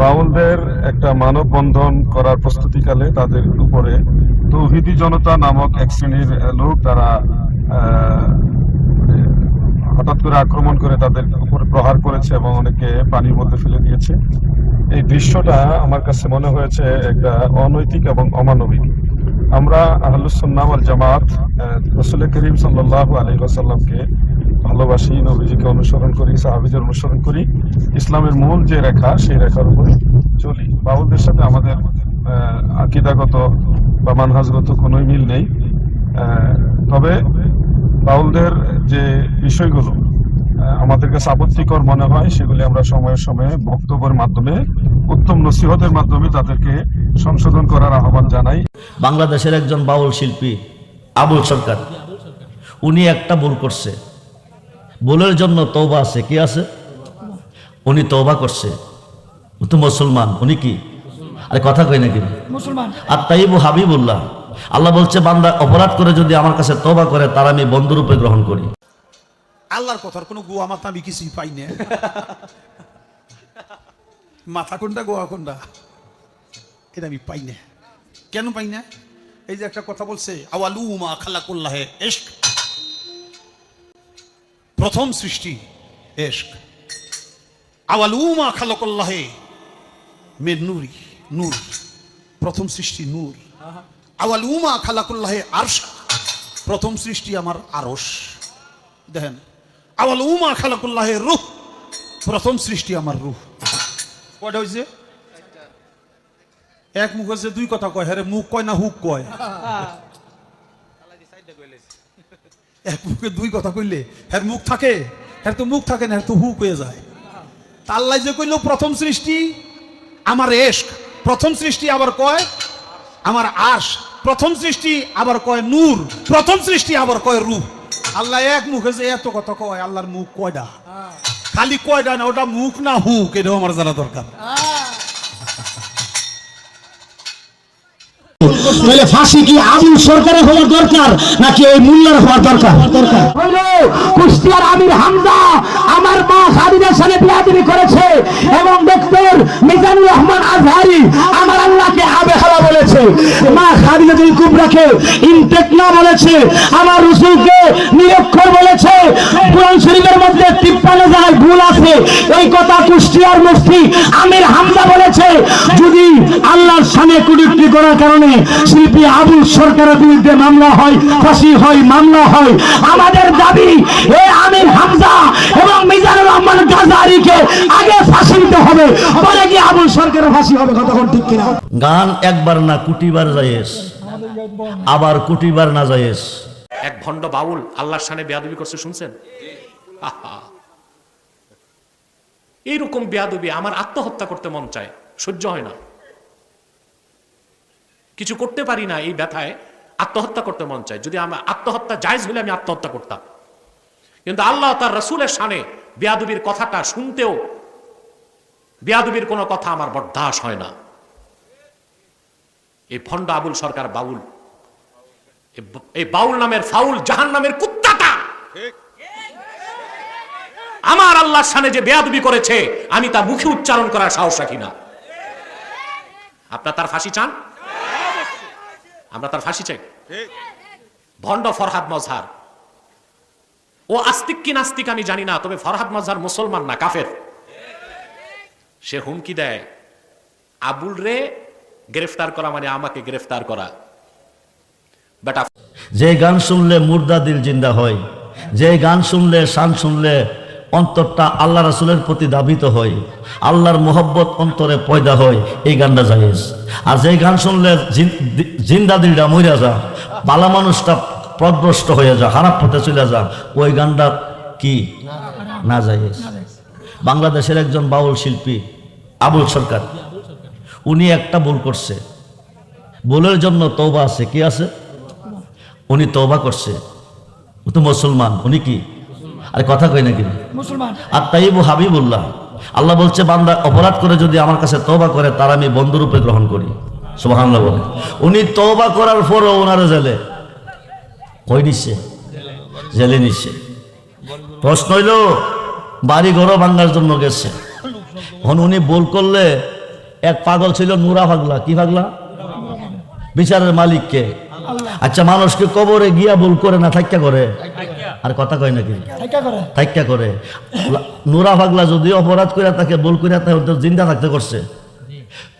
বাউলদের একটা মানববন্ধন করার প্রস্তুতিকালে তাদের উপরে তৌহিদি জনতা নামক এক শ্রেণির লোক তারা হঠাৎ করে আক্রমণ করে তাদের উপরে প্রহার করেছে এবং অনেকে পানির মধ্যে ফেলে দিয়েছে। এই দৃশ্যটা আমার কাছে মনে হয়েছে একটা অনৈতিক এবং অমানবিক। আমরা আহলুসুন্নাহ ওয়াল জামাত রসুল করিম আলাইহি ওয়াসাল্লামকে ভালোবাসি, নবীজিকে অনুসরণ করি, সাহাবিদের অনুসরণ করি। ইসলামের মূল যে রেখা, সেই রেখার উপরে চলি। বাউলদের সাথে আমাদের আকিদাগত বা মানহাজগত কোনোই মিল নেই। তবে বাউলদের যে বিষয়গুলো আমাদের কাছে আপত্তিকর মনে হয়, সেগুলি আমরা সময়ে সময়ে বক্তব্যের মাধ্যমে, উত্তম নসিহতের মাধ্যমে তাদেরকে সংশোধন করার আহ্বান জানাই। বাংলাদেশের একজন বাউল শিল্পী, আবুল সরকার। উনি একটা ভুল করছে। ভুলের জন্য তৌবা আছে কি আছে? উনি তৌবা করছে। ও তো মুসলমান উনি কি? আরে কথা কই নাকি? মুসলমান। আর তাইবু হাবিবুল্লাহ। আল্লাহ বলছে বান্দা অপরাধ করে যদি আমার কাছে তৌবা করে তার আমি বন্ধুরূপে গ্রহণ করি। আল্লাহর কথার কোনো গোয়া মাথা আমি কিছুই পাই না। মাথা কোনটা গোয়া কোনটা? এটা আমি পাই না। কেন পাই না? এই যে একটা কথা বলছে আওয়ালুমা খালাকুল্লাহে এশক প্রথম সৃষ্টি এশক। আওয়ালুমা খালাকুল্লাহে মে নূরি, নূর। প্রথম সৃষ্টি নূর। আওয়ালুমা খালাকুল্লাহে আরশা। প্রথম সৃষ্টি আমার আরশ। দেখেন আওয়াল উমা খালাকুল্লাহে রুহ। প্রথম সৃষ্টি আমার রুহ। কয়টা হয়েছে এক মুখ হচ্ছে দুই কথা কয়। হ্যাঁ মুখ কয় না হুক কয়? এক মুখে দুই কথা কইলে হ্যাঁ মুখ থাকে হ্যাঁ তো মুখ থাকে না হ্যাঁ তো হুক হয়ে যায়। তাল্লাই যে কইল প্রথম সৃষ্টি আমার এশক প্রথম সৃষ্টি আবার কয় আমার আশ প্রথম সৃষ্টি আবার কয় নূর প্রথম সৃষ্টি আবার কয় রূপ। আল্লাহ এক মুখে যে এত কথা কয় আল্লাহর মুখ কয়টা খালি কয়টা না ওটা মুখ না হুক এটাও আমার জানা দরকার। তাহলে ফাঁসি কি আবুল সরকারের হওয়ার দরকার নাকি ওই মুল্লার হওয়ার দরকার? কুষ্টিয়ার আমির আমার মা খাদিজার সাথে করেছে এবং ডক্টর মিজানুর রহমান আজহারি আমার আল্লাহকে আবে হাওয়া বলেছে। মা খাদিজা তুল কুবরাকে ইনটেক না বলেছে, আমার রসুলকে নিরক্ষর বলেছে, কোরআন শরীফের মধ্যে তিপ্পান্ন জায়গায় ভুল আছে এই কথা কুষ্টিয়ার মুফতি আমির হামজা বলেছে যদি আল্লাহর সামনে কুটুক্তি করার কারণে শিল্পী আবুল সরকারের বিরুদ্ধে মামলা হয় ফাঁসি হয় মামলা হয় আমাদের দাবি এ আমির হামজা এবং মিজানুর রহমান গাজারিকে আগে ফাঁসি দিতে হবে পরে গিয়ে আবুল সরকারের ফাঁসি হবে কতক্ষণ ঠিক কিনা? গান একবার না কুটিবার যাইয়েস আবার কুটিবার না যাইয়েস এক ভণ্ড বাউল আল্লাহর সানে বেয়াদবি করছে শুনছেন? আহা। এইরকম বেয়াদবি, আমার আত্মহত্যা করতে মন চায়, সহ্য হয় না। কিছু করতে পারি না এই ব্যথায়, আত্মহত্যা করতে মন চায়। যদি আমার আত্মহত্যা জায়জ হলে আমি আত্মহত্যা করতাম। কিন্তু আল্লাহ তার রসুলের সানে বেয়াদবির কথাটা শুনতেও বেয়াদবির কোনো কথা আমার বরদাস হয় না। এই ভণ্ড আবুল সরকার বাউল, এই বাউল নামের ফাউল জাহান নামের কুত্তাটা আমার আল্লাহর সানে যে বেয়াদবি করেছে, আমি তা মুখে উচ্চারণ করার সাহস রাখি না। আপনার তার ফাঁসি চান? আমরা তার ফাঁসি চাই। ভণ্ড ফরহাদ মজহার। ও আস্তিক কি নাস্তিক আমি জানি না, তবে ফরহাদ মজহার মুসলমান না, কাফের। সে হুমকি দেয়, আবুল রে, গ্রেফতার করা মানে আমাকে গ্রেফতার করা। বেটা যে গান শুনলে মুর্দা দিল জিন্দা হয়, যে গান শুনলে শান শুনলে অন্তরটা আল্লাহ রাসুলের প্রতি দাবিত হয়, আল্লাহর মোহব্বত অন্তরে পয়দা হয়, এই গানটা জায়েজ। আর যে গান শুনলে জিন- দি- জিন্দা দিলটা মইরা যা, বালা মানুষটা পদভ্রষ্ট হয়ে যা, খারাপ পথে চলে যা, ওই গানটা কি? না জায়েজ। বাংলাদেশের একজন বাউল শিল্পী, আবুল সরকার, উনি একটা ভুল করছে। ভুলের জন্য তৌবা আছে, কি আছে? উনি তৌবা করছে। ও তো মুসলমান, উনি কি? আরে কথা কই নাকি মুসলমান। আর তাইবু হাবিবুল্লাহ। আল্লাহ বলছে বান্দা অপরাধ করে যদি আমার কাছে তৌবা করে তার আমি বন্ধুরূপে গ্রহণ করি। সুবহানাল্লাহ বলে। উনি তৌবা করার পরও ওনারে জেলে। কই নিচ্ছে? জেলে নিচ্ছে। প্রশ্ন হইল বাড়ি ঘরও ভাঙ্গার জন্য গেছে। এখন উনি ভুল করলে এক পাগল ছিল নুরা পাগলা। কি পাগলা? বিচারের মালিককে। আচ্ছা মানুষকে কবরে গিয়া ভুল করে না থাক্কা করে? আর কথা কয় নাকি? থাক্কা করে। নুরা পাগলা যদি অপরাধ করে তাকে ভুল করে তাকে জিন্দা থাকতে করছে।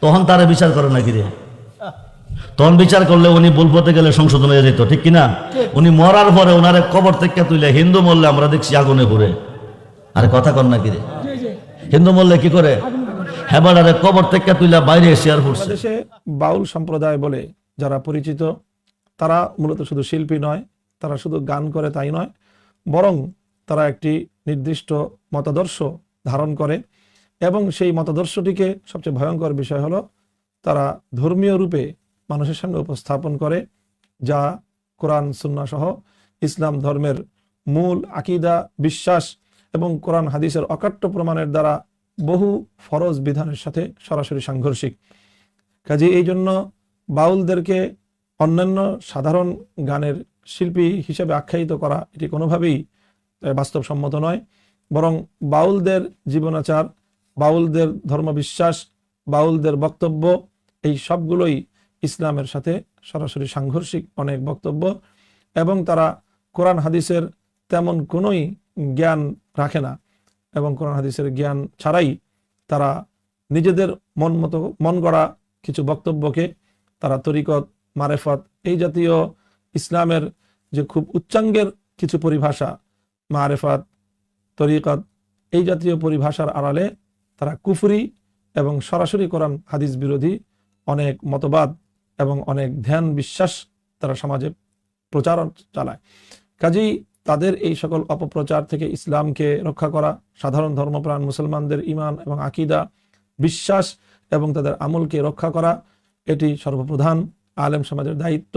তখন তারা বিচার করে নাকি রে? তখন বিচার করলে উনি ভুল পথে গেলে সংশোধন হয়ে যেত ঠিক কিনা? উনি মরার পরে ওনারে কবর থেকে তুলে হিন্দু মরলে আমরা দেখছি আগুনে ঘুরে আর কথা কর নাকি রে? হিন্দু মরলে কি করে? হেবাডারে কবর থেকে তুলে বাইরে শেয়ার করছে বাংলাদেশে বাউল সম্প্রদায় বলে যারা পরিচিত তারা মূলত শুধু শিল্পী নয়, তারা শুধু গান করে তাই নয়, বরং তারা একটি নির্দিষ্ট মতাদর্শ ধারণ করে এবং সেই মতাদর্শটিকে সবচেয়ে ভয়ঙ্কর বিষয় হলো তারা ধর্মীয় রূপে মানুষের সামনে উপস্থাপন করে, যা কোরআন সুন্না সহ ইসলাম ধর্মের মূল আকিদা, বিশ্বাস এবং কোরআন হাদিসের অকাট্য প্রমাণের দ্বারা বহু ফরজ বিধানের সাথে সরাসরি সাংঘর্ষিক। কাজে এই জন্য বাউলদেরকে অন্যান্য সাধারণ গানের শিল্পী হিসেবে আখ্যায়িত করা এটি কোনোভাবেই বাস্তবসম্মত নয়। বরং বাউলদের জীবনাচার, বাউলদের ধর্মবিশ্বাস, বাউলদের বক্তব্য, এই সবগুলোই ইসলামের সাথে সরাসরি সাংঘর্ষিক অনেক বক্তব্য এবং তারা কোরআন হাদিসের তেমন কোনোই জ্ঞান রাখে না এবং কোরআন হাদিসের জ্ঞান ছাড়াই তারা নিজেদের মন মতো, মন গড়া কিছু বক্তব্যকে তারা তরিকত মারেফত। এই জাতীয় ইসলামের যে খুব উচ্চাঙ্গের কিছু পরিভাষা, মারেফত, তরিকত, এই জাতীয় পরিভাষার আড়ালে তারা কুফরি এবং সরাসরি কোরআন, হাদিস বিরোধী অনেক মতবাদ এবং অনেক ধ্যান বিশ্বাস তারা সমাজে প্রচার চালায়। কাজেই তাদের এই সকল অপপ্রচার থেকে ইসলামকে রক্ষা করা, সাধারণ ধর্মপ্রাণ মুসলমানদের ইমান এবং আকিদা, বিশ্বাস এবং তাদের আমলকে রক্ষা করা, এটি সর্বপ্রধান আলেম সমাজের দায়িত্ব